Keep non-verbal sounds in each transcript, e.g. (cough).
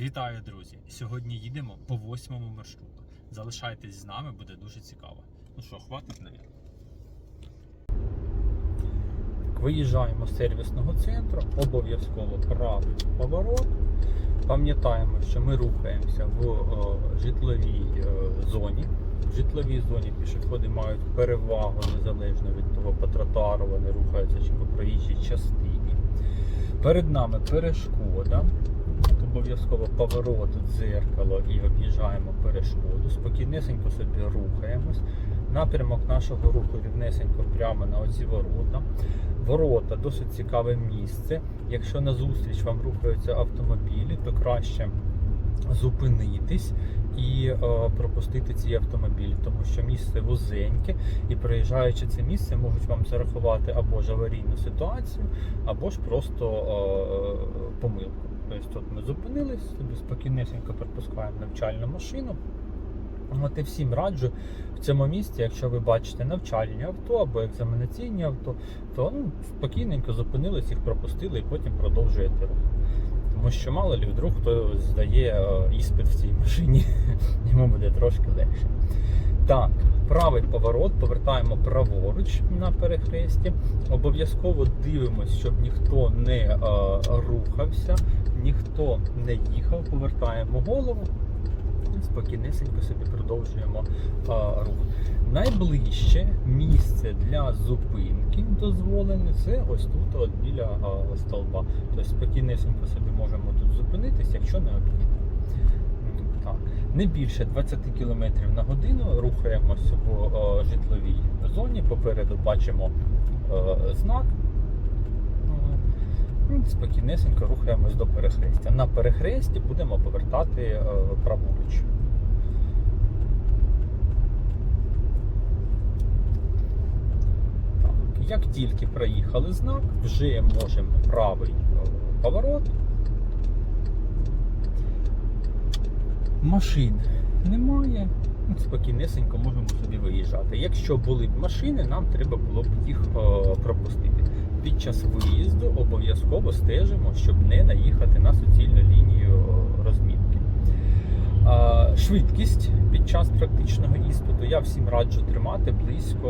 Вітаю, друзі! Сьогодні їдемо по восьмому маршруту. Залишайтесь з нами, буде дуже цікаво. Ну що, хватить, навіть? Виїжджаємо з сервісного центру, обов'язково правий поворот. Пам'ятаємо, що ми рухаємося в е, житловій е, зоні. В житловій зоні пішоходи мають перевагу незалежно від того, по тротуару вони рухаються чи по проїжджій частині. Перед нами перешкода. Обов'язково поворот, дзеркало і об'їжджаємо перешкоду. Спокійнесенько собі рухаємось. Напрямок нашого руху рівнесенько прямо на оці ворота. Ворота досить цікаве місце. Якщо назустріч вам рухаються автомобілі, то краще зупинитись і е, пропустити ці автомобілі, тому що місце вузеньке, і проїжджаючи це місце, можуть вам зарахувати або ж аварійну ситуацію, або ж просто е, помилку. Тобто тут ми зупинились, собі спокійнесенько пропускаємо навчальну машину. От і всім раджу в цьому місці, якщо ви бачите навчальні авто або екзаменаційні авто, то ну, спокійненько зупинились, їх пропустили і потім продовжуєте рух. Тому що мало ли вдруг хто здає е, іспит в цій машині, (laughs) йому буде трошки легше. Так, правий поворот, повертаємо праворуч на перехресті. Обов'язково дивимось, щоб ніхто не е, рухався, ніхто не їхав. Повертаємо голову. Спокійнесенько собі продовжуємо а, рух. Найближче місце для зупинки дозволене це ось тут, от біля а, столба. Тобто спокійнесенько собі можемо тут зупинитись, якщо необхідно. Не більше 20 км на годину рухаємося в а, житловій зоні. Попереду бачимо а, знак. Ну, Спокійнесенько рухаємось до перехрестя. На перехресті будемо повертати е, праворуч. Так, Як тільки проїхали знак, вже можемо правий е, поворот. Машин немає. Ну, Спокійнесенько можемо собі виїжджати. Якщо були б машини, нам треба було б їх е, пропустити. Під час виїзду обов'язково стежимо, щоб не наїхати на суцільну лінію е, розмітки. Е, швидкість під час практичного іспиту я всім раджу тримати близько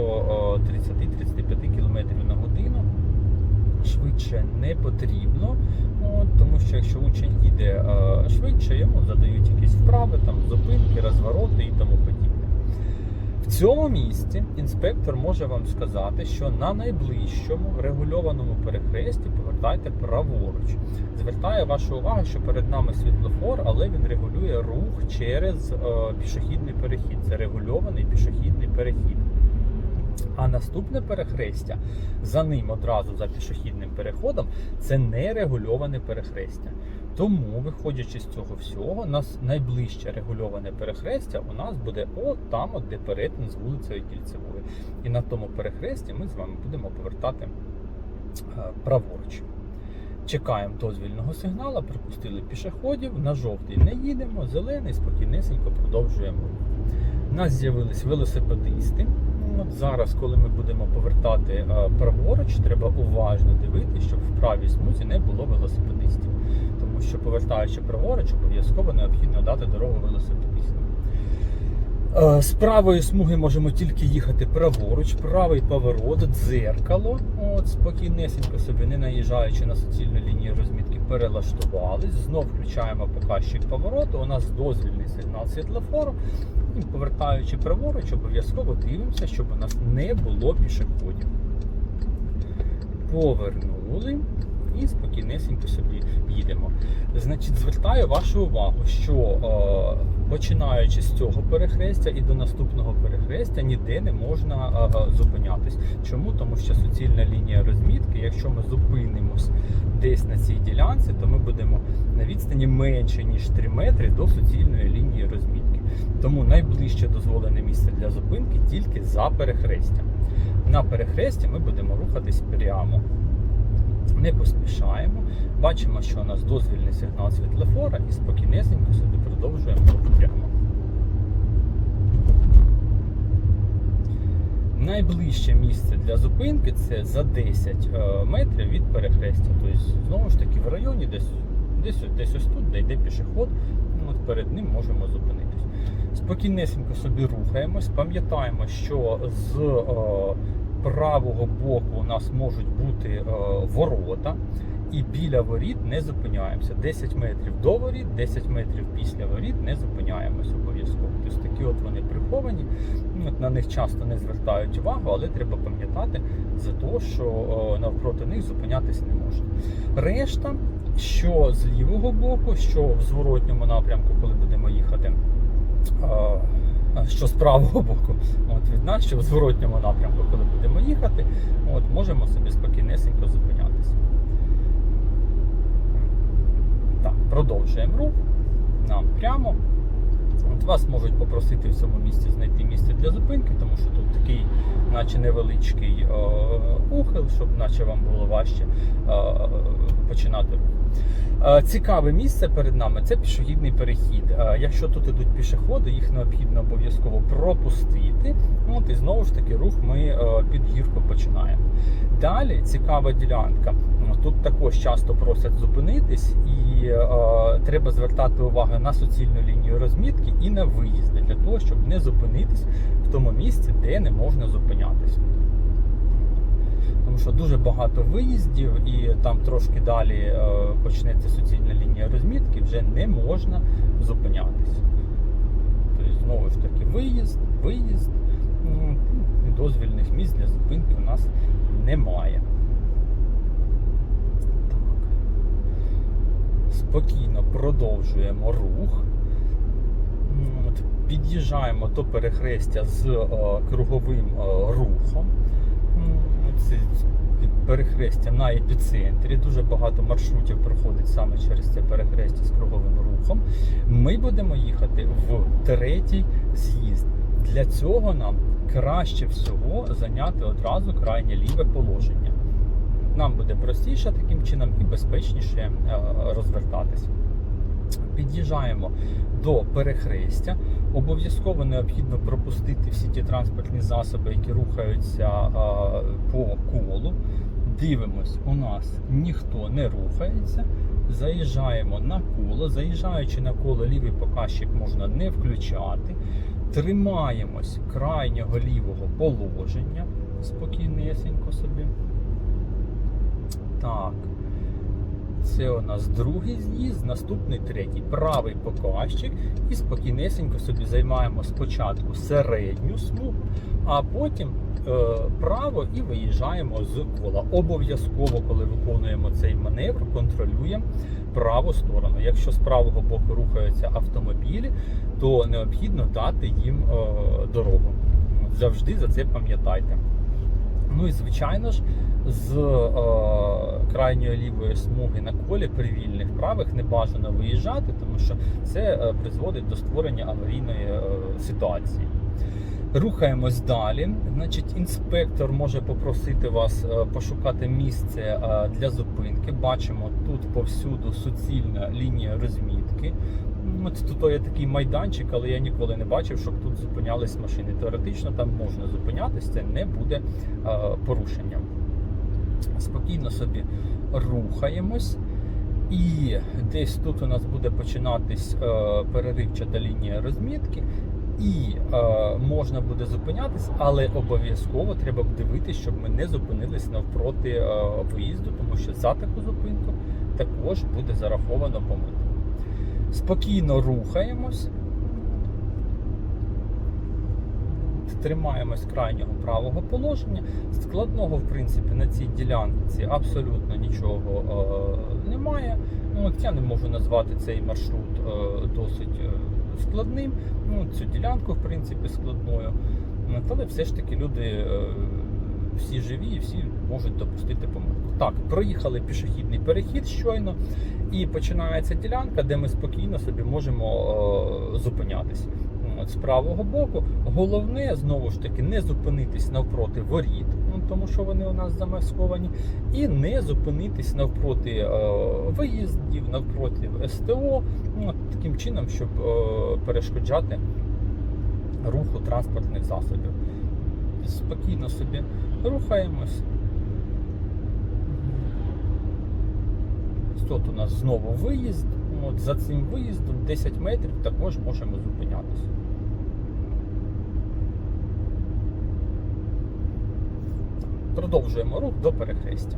е, 30-35 км на годину. Швидше не потрібно, от, тому що якщо учень їде е, швидше, йому задають якісь вправи, там зупинки, розвороти і тому подібне. В цьому місці інспектор може вам сказати, що на найближчому регульованому перехресті повертайте праворуч. Звертаю вашу увагу, що перед нами світлофор, але він регулює рух через е, пішохідний перехід. Це регульований пішохідний перехід. А наступне перехрестя за ним одразу за пішохідним переходом це нерегульоване перехрестя. Тому, виходячи з цього всього, нас найближче регульоване перехрестя у нас буде от там, от де перетин з вулицею Кільцевою. І на тому перехресті ми з вами будемо повертати е, праворуч. Чекаємо дозвільного сигналу, пропустили пішоходів, на жовтий не їдемо, зелений спокійнесенько продовжуємо. У нас з'явились велосипедисти. От зараз, коли ми будемо повертати е, праворуч, треба уважно дивитися, щоб в правій смузі не було велосипедистів. Тому що повертаючи праворуч, обов'язково необхідно дати дорогу велосипедистам. Е, З правої смуги можемо тільки їхати праворуч, правий поворот, дзеркало. От, спокійнесенько собі, не наїжджаючи на суцільну лінію розмітки, перелаштувались. Знов включаємо показчик повороту. У нас дозвільний сигнал світлофору. І повертаючи праворуч, обов'язково дивимося, щоб у нас не було пішоходів. Повернули і спокійнесенько собі їдемо. Значить, звертаю вашу увагу, що е, починаючи з цього перехрестя і до наступного перехрестя ніде не можна е, зупинятись. Чому? Тому що суцільна лінія розмітки, якщо ми зупинимось десь на цій ділянці, то ми будемо на відстані менше ніж 3 метри до суцільної лінії розмітки. Тому найближче дозволене місце для зупинки тільки за перехрестям. На перехресті ми будемо рухатись прямо. Не поспішаємо. Бачимо, що у нас дозвільний сигнал світлофора і спокійнесенько собі продовжуємо прямо. Найближче місце для зупинки це за 10 е, метрів від перехрестя. Тобто, знову ж таки, в районі десь Десь, десь ось тут, де йде пішоход, ну, от перед ним можемо зупинитись. Спокійнесенько собі рухаємось, пам'ятаємо, що з е, правого боку у нас можуть бути е, ворота, і біля воріт не зупиняємося. 10 метрів до воріт, 10 метрів після воріт не зупиняємось обов'язково. Тобто такі от вони приховані. Ну, от На них часто не звертають увагу, але треба пам'ятати за те, що е, навпроти них зупинятись не можна. Решта, що з лівого боку, що в зворотньому напрямку, коли будемо їхати. Е, Що з правого боку, от від нас, що в зворотньому напрямку, коли будемо їхати, от можемо собі спокійнесенько зупинятися. Так, продовжуємо рух. Нам прямо. От вас можуть попросити в цьому місці знайти місце для зупинки, тому що тут такий, наче невеличкий е, ухил, щоб наче вам було важче е, починати рух. Е, Цікаве місце перед нами це пішохідний перехід. Е, Якщо тут ідуть пішоходи, їх необхідно обов'язково пропустити. От і знову ж таки рух ми е, під гірку починаємо. Далі цікава ділянка. Тут також часто просять зупинитись, і треба звертати увагу на суцільну лінію розмітки і на виїзди для того, щоб не зупинитись в тому місці, де не можна зупинятись. Тому що дуже багато виїздів, і там трошки далі е, почнеться суцільна лінія розмітки, вже не можна зупинятись. Тобто, знову ж таки, виїзд, виїзд, м, дозвільних місць для зупинки у нас немає. Так. Спокійно продовжуємо рух. От, під'їжджаємо до перехрестя з е, круговим е, рухом. Перехрестя на епіцентрі. Дуже багато маршрутів проходить саме через це перехрестя з круговим рухом. Ми будемо їхати в третій з'їзд. Для цього нам краще всього зайняти одразу крайнє ліве положення. Нам буде простіше таким чином і безпечніше е, розвертатись. Під'їжджаємо до перехрестя. Обов'язково необхідно пропустити всі ті транспортні засоби, які рухаються е, по колу. Дивимось, у нас ніхто не рухається. Заїжджаємо на коло. Заїжджаючи на коло, лівий показчик можна не включати. Тримаємось крайнього лівого положення. Спокійнесенько собі. Так. Це у нас другий з'їзд, наступний третій. Правий показчик. І спокійнесенько собі займаємо спочатку середню смугу, а потім е, право і виїжджаємо з кола. Обов'язково, коли виконуємо цей маневр, контролюємо праву сторону. Якщо з правого боку рухаються автомобілі, то необхідно дати їм е, дорогу. Завжди за це пам'ятайте. Ну і звичайно ж, з е, крайньої лівої смуги на колі при вільних правих не бажано виїжджати, тому що це е, призводить до створення аварійної е, ситуації. Рухаємось далі. Значить, інспектор може попросити вас е, пошукати місце е, для зупинки. Бачимо тут повсюду суцільна лінія розмітки. Тут є такий майданчик, але я ніколи не бачив, щоб тут зупинялись машини. Теоретично там можна зупинятись, це не буде порушенням. Спокійно собі рухаємось. І десь тут у нас буде починатись е, переривчата лінія розмітки, і е, можна буде зупинятись, але обов'язково треба дивитися, щоб ми не зупинились навпроти е, виїзду, тому що за таку зупинку також буде зараховано помилка. Спокійно рухаємось. Тримаємось крайнього правого положення. Складного, в принципі, на цій ділянці абсолютно нічого е, немає. Ну, я не можу назвати цей маршрут е, досить е, складним. Ну, цю ділянку, в принципі, складною. Але все ж таки люди е, всі живі і всі можуть допустити помилку. Так, проїхали пішохідний перехід щойно, і починається ділянка, де ми спокійно собі можемо е, зупинятись. З правого боку. Головне знову ж таки не зупинитись навпроти воріт, ну, тому що вони у нас замасковані, і не зупинитись навпроти е, виїздів, навпроти СТО, ну, таким чином, щоб е, перешкоджати руху транспортних засобів. Спокійно собі рухаємось. Тут у нас знову виїзд. От за цим виїздом 10 метрів також можемо зупинятися. Продовжуємо рух до перехрестя.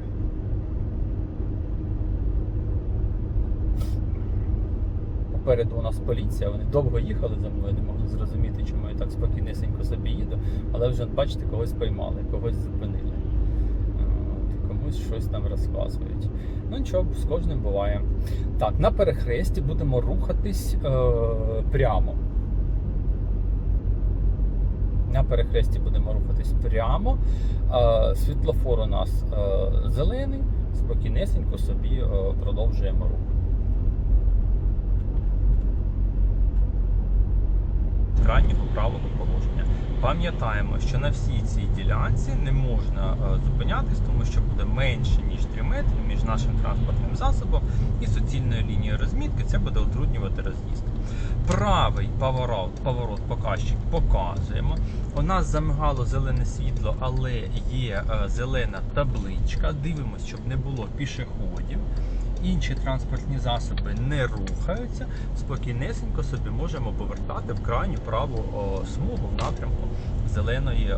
Попереду у нас поліція, вони довго їхали за мною, не могли зрозуміти, чому я так спокійнесенько собі їду, але вже бачите, когось поймали, когось зупинили. Комусь щось там розказують. Ну нічого, з кожним буває. Так, на перехресті будемо рухатись е, прямо. На перехресті будемо рухатись прямо. Е, світлофор у нас е, зелений, спокійнесенько собі е, продовжуємо рух. крайнього правого положення. Пам'ятаємо, що на всій цій ділянці не можна зупинятись, тому що буде менше ніж 3 метри між нашим транспортним засобом і суцільною лінією розмітки. Це буде утруднювати роз'їзд. Правий поворот, поворот показчик показуємо. У нас замигало зелене світло, але є е, зелена табличка. Дивимось, щоб не було пішоходів. Інші транспортні засоби не рухаються, спокійнесенько собі можемо повертати в крайню праву смугу в напрямку зеленої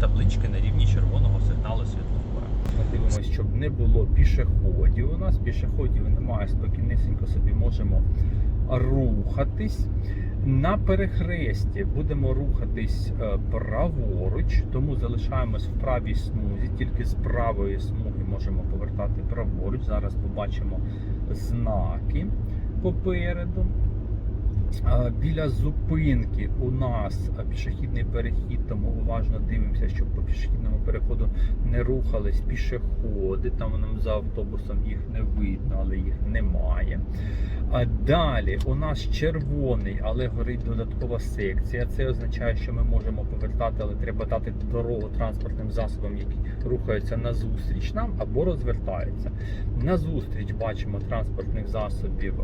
таблички на рівні червоного сигналу світлофора. Дивимося, щоб не було пішоходів. У нас пішоходів немає, спокійнесенько собі можемо рухатись. На перехресті будемо рухатись е, праворуч, тому залишаємось в правій смузі. Тільки з правої смуги можемо повертати праворуч. Зараз побачимо знаки попереду. Біля зупинки у нас пішохідний перехід, тому уважно дивимося, щоб по пішохідному переходу не рухались пішоходи. Там нам за автобусом їх не видно, але їх немає. А далі у нас червоний, але горить додаткова секція. Це означає, що ми можемо повертати, але треба дати дорогу транспортним засобам, які рухаються назустріч нам або розвертаються. Назустріч бачимо транспортних засобів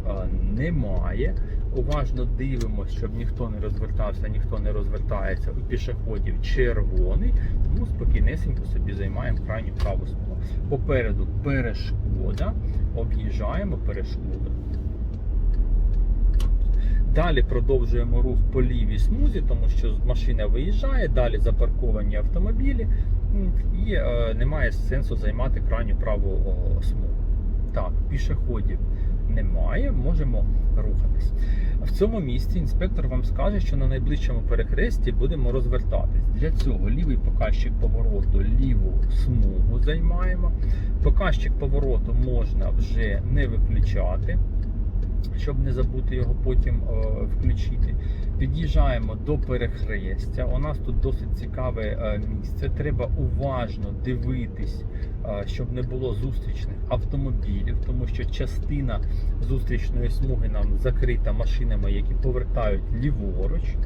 немає. Уважно дивимося, щоб ніхто не розвертався, ніхто не розвертається. У пішоходів червоний, тому спокійнесенько собі займаємо крайню праву смугу. Попереду перешкода, об'їжджаємо перешкоду. Далі продовжуємо рух по лівій смузі, тому що машина виїжджає, далі запарковані автомобілі, і е, немає сенсу займати крайню праву смугу. Так, пішоходів немає, можемо рухатись. В цьому місці інспектор вам скаже, що на найближчому перехресті будемо розвертатись. Для цього лівий показчик повороту, ліву смугу займаємо. Показчик повороту можна вже не виключати щоб не забути його потім е, включити. Під'їжджаємо до перехрестя. У нас тут досить цікаве е, місце. Треба уважно дивитись, е, щоб не було зустрічних автомобілів, тому що частина зустрічної смуги нам закрита машинами, які повертають ліворуч.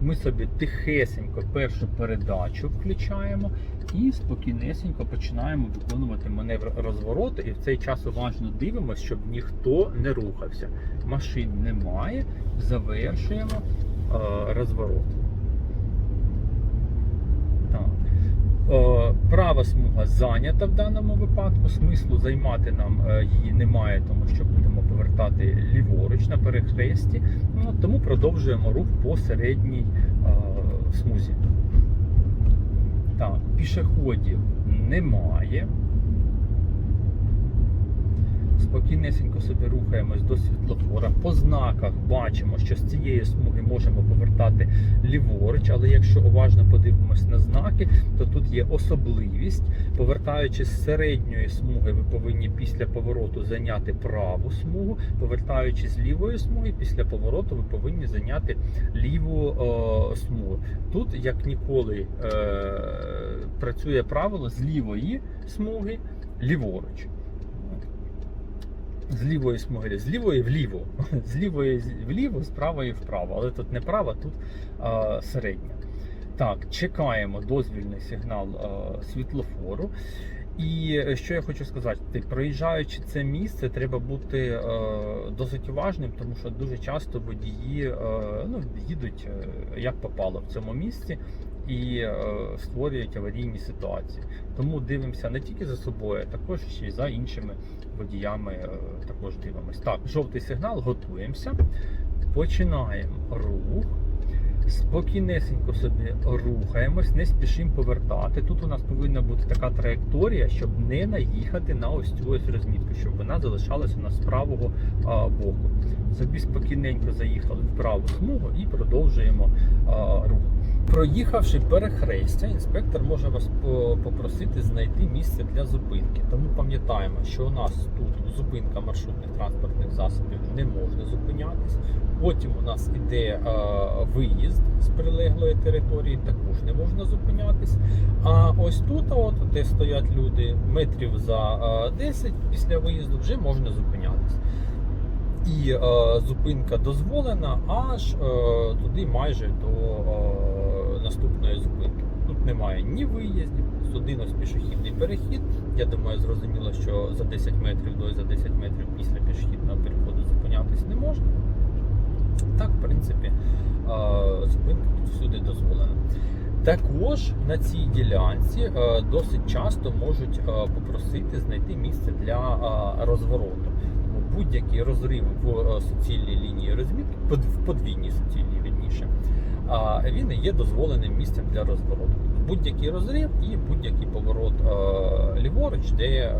Ми собі тихесенько першу передачу включаємо і спокійнесенько починаємо виконувати маневр розвороту. І в цей час уважно дивимося, щоб ніхто не рухався. Машин немає. Завершуємо е, розворот. Так. Е, Права смуга зайнята в даному випадку. Смислу займати нам е, її немає, тому що будемо повертати ліворуч на перехресті. Ну, тому продовжуємо рух по середній е, смузі. Так, пішоходів немає. Спокійнесенько собі рухаємось до світлофора. По знаках бачимо, що з цієї смуги можемо повертати ліворуч, але якщо уважно подивимось на знаки, то тут є особливість. Повертаючи з середньої смуги, ви повинні після повороту зайняти праву смугу. Повертаючи з лівої смуги, після повороту ви повинні зайняти ліву е, смугу. Тут, як ніколи, е, працює правило з лівої смуги ліворуч. З лівої смуги, з лівої вліво, (laughs) з лівої вліво, з правої вправо. Але тут не права, тут а, середня. Так, чекаємо дозвільний сигнал а, світлофору. І е, що я хочу сказати, проїжджаючи це місце, треба бути е, досить уважним, тому що дуже часто водії е, ну, їдуть е, як попало в цьому місці. І е, створюють аварійні ситуації. Тому дивимося не тільки за собою, а також ще й за іншими водіями. е, Також дивимось. Так, жовтий сигнал, готуємося. Починаємо рух. Спокійнесенько собі рухаємось, не спішимо повертати. Тут у нас повинна бути така траєкторія, щоб не наїхати на ось цю ось розмітку, щоб вона залишалася у нас з правого а, боку. Собі спокійненько заїхали в праву смугу і продовжуємо а, рух. Проїхавши перехрестя, інспектор може вас попросити знайти місце для зупинки. Тому пам'ятаємо, що у нас тут зупинка маршрутних транспортних засобів не можна зупинятись. Потім у нас іде е, виїзд з прилеглої території, також не можна зупинятись. А ось тут, от, де стоять люди, метрів за е, 10 після виїзду вже можна зупинятись. І е, зупинка дозволена аж е, туди майже до е, наступної зупинки. Тут немає ні виїздів, один ось пішохідний перехід. Я думаю, зрозуміло, що за 10 метрів до і за 10 метрів після пішохідного переходу зупинятись не можна. Так, в принципі, зупинка тут всюди дозволена. Також на цій ділянці е, досить часто можуть е, попросити знайти місце для е, розвороту. Будь-який розрив в суцільній лінії розмітки, в подвійній суцільній він є дозволеним місцем для розвороту. Будь-який розрив і будь-який поворот е, ліворуч, де е,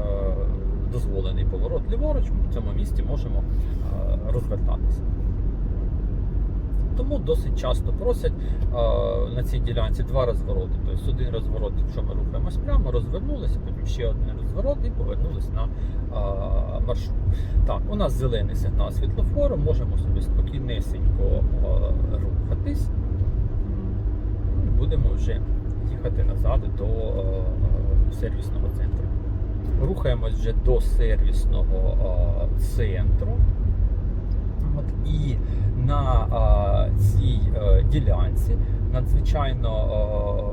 дозволений поворот ліворуч, ми в цьому місці можемо е, розвертатися. Тому досить часто просять е, на цій ділянці два розвороти. Тобто один розворот, якщо ми рухаємось прямо, розвернулися, потім ще один розворот і повернулися на е, маршрут. Так, у нас зелений сигнал світлофору, можемо собі спокійнесенько е, рухатись. Будемо вже їхати назад до е, сервісного центру. Рухаємось вже до сервісного е, центру. От, і на а, цій е, ділянці надзвичайно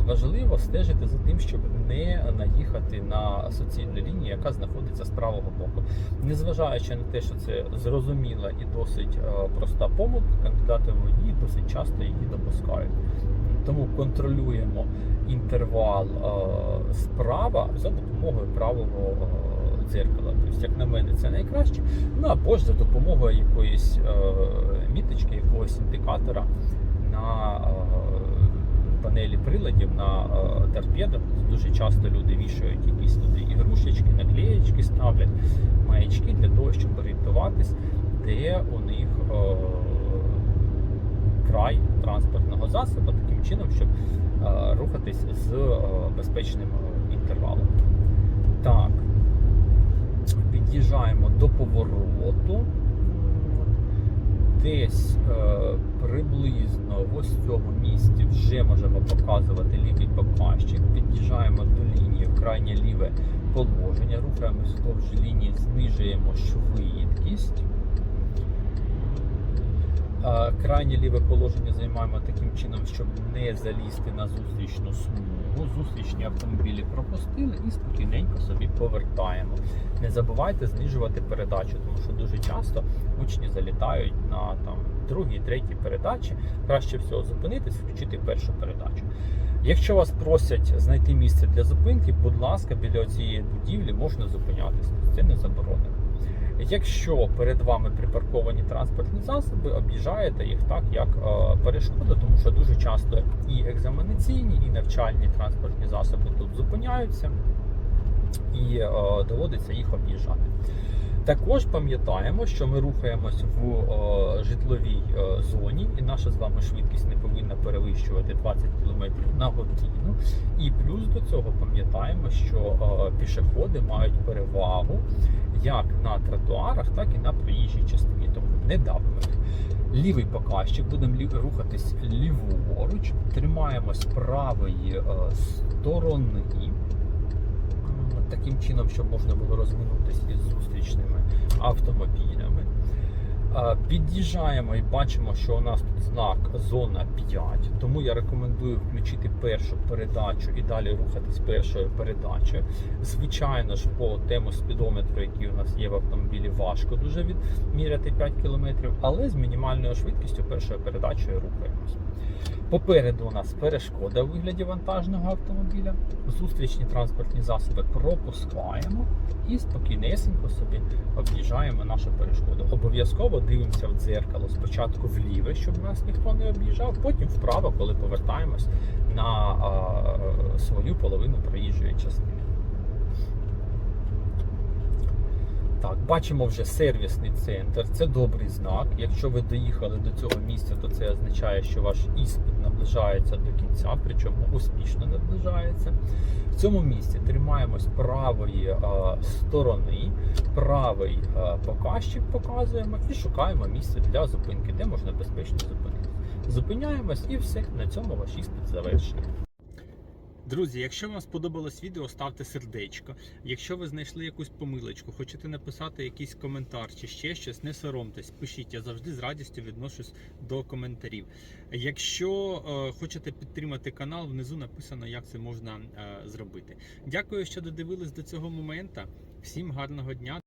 е, важливо стежити за тим, щоб не наїхати на суцільну лінію, яка знаходиться з правого боку. Незважаючи на те, що це зрозуміла і досить е, проста помилка, кандидати в водії досить часто її допускають. Тому контролюємо інтервал е, справа за допомогою правого е, дзеркала. Тобто, як на мене, це найкраще. Ну або ж за допомогою якоїсь е, міточки, якогось індикатора на панелі приладів, на торпедах. Дуже часто люди вішають якісь туди ігрушечки, наклеєчки ставлять, маячки для того, щоб орієнтуватись, де у них край транспортного засобу, таким чином, щоб е, рухатись з е, безпечним е, інтервалом. Так, під'їжджаємо до повороту. Десь е, приблизно в ось цьому місці вже можемо показувати лівий показчик. Під'їжджаємо до лінії крайнє ліве положення, рухаємось вздовж лінії, знижуємо швидкість. Крайнє ліве положення займаємо таким чином, щоб не залізти на зустрічну смугу. Зустрічні автомобілі пропустили і спокійненько собі повертаємо. Не забувайте знижувати передачу, тому що дуже часто учні залітають на там другій, третій передачі. Краще всього зупинитись, включити першу передачу. Якщо вас просять знайти місце для зупинки, будь ласка, біля цієї будівлі можна зупинятися. Це не заборонено. Якщо перед вами припарковані транспортні засоби, об'їжджаєте їх так, як е, перешкода, тому що дуже часто і екзаменаційні, і навчальні транспортні засоби тут зупиняються і е, доводиться їх об'їжджати. Також пам'ятаємо, що ми рухаємось в е, житловій е, зоні, і наша з вами швидкість не повинна перевищувати 20 км на годину. І плюс до цього пам'ятаємо, що е, пішоходи мають перевагу як на тротуарах, так і на проїжджій частині. Тому не давимо. Лівий показчик, будемо рухатись ліворуч, тримаємось правої е, сторони. Таким чином, щоб можна було розминутися із зустрічними автомобілями. Е, Під'їжджаємо і бачимо, що у нас тут знак зона 5, тому я рекомендую включити першу передачу і далі рухатись першою передачею. Звичайно ж, по тему спідометру, який у нас є в автомобілі, важко дуже відміряти 5 км, але з мінімальною швидкістю першою передачею рухаємось. Попереду у нас перешкода у вигляді вантажного автомобіля. Зустрічні транспортні засоби пропускаємо і спокійнесенько собі об'їжджаємо нашу перешкоду. Обов'язково дивимося в дзеркало спочатку вліве, щоб нас ніхто не об'їжджав, потім вправо, коли повертаємось на а, свою половину проїжджої частини. Так, бачимо вже сервісний центр. Це добрий знак. Якщо ви доїхали до цього місця, то це означає, що ваш іспит наближається до кінця, причому успішно наближається. В цьому місці тримаємось правої е, сторони, правий е, показчик показуємо і шукаємо місце для зупинки, де можна безпечно зупинитися. Зупиняємось і все. На цьому ваш іспит завершений. Друзі, якщо вам сподобалось відео, ставте сердечко. Якщо ви знайшли якусь помилочку, хочете написати якийсь коментар чи ще щось, не соромтесь, пишіть. Я завжди з радістю відношусь до коментарів. Якщо е, хочете підтримати канал, внизу написано, як це можна е, зробити. Дякую, що додивились до цього моменту. Всім гарного дня.